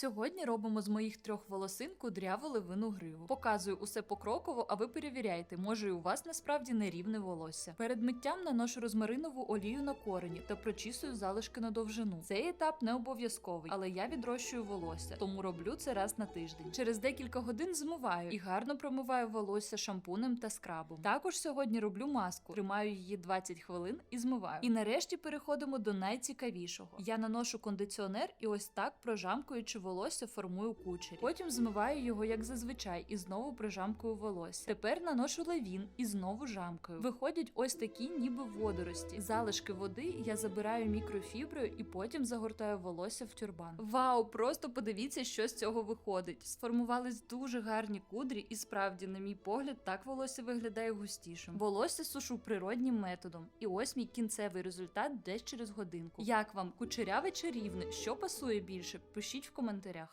Сьогодні робимо з моїх трьох волосин кудряву левину гриву. Показую усе покроково, а ви перевіряйте, може і у вас насправді нерівне волосся. Перед миттям наношу розмаринову олію на корені та прочісую залишки на довжину. Цей етап не обов'язковий, але я відрощую волосся, тому роблю це раз на тиждень. Через декілька годин змиваю і гарно промиваю волосся шампунем та скрабом. Також сьогодні роблю маску, тримаю її 20 хвилин і змиваю. І нарешті переходимо до найцікавішого. Я наношу кондиціонер і ось так прожамкуючи волосся формую кучері. Потім змиваю його як зазвичай і знову прижамкую волосся. Тепер наношу левін і знову жамкаю. Виходять ось такі, ніби водорості. Залишки води я забираю мікрофіброю і потім загортаю волосся в тюрбан. Вау, просто подивіться, що з цього виходить. Сформувались дуже гарні кудрі, і справді, на мій погляд, так волосся виглядає густішим. Волосся сушу природнім методом. І ось мій кінцевий результат десь через годинку. Як вам кучеряве чи рівне? Що пасує більше? Пишіть в коментарях.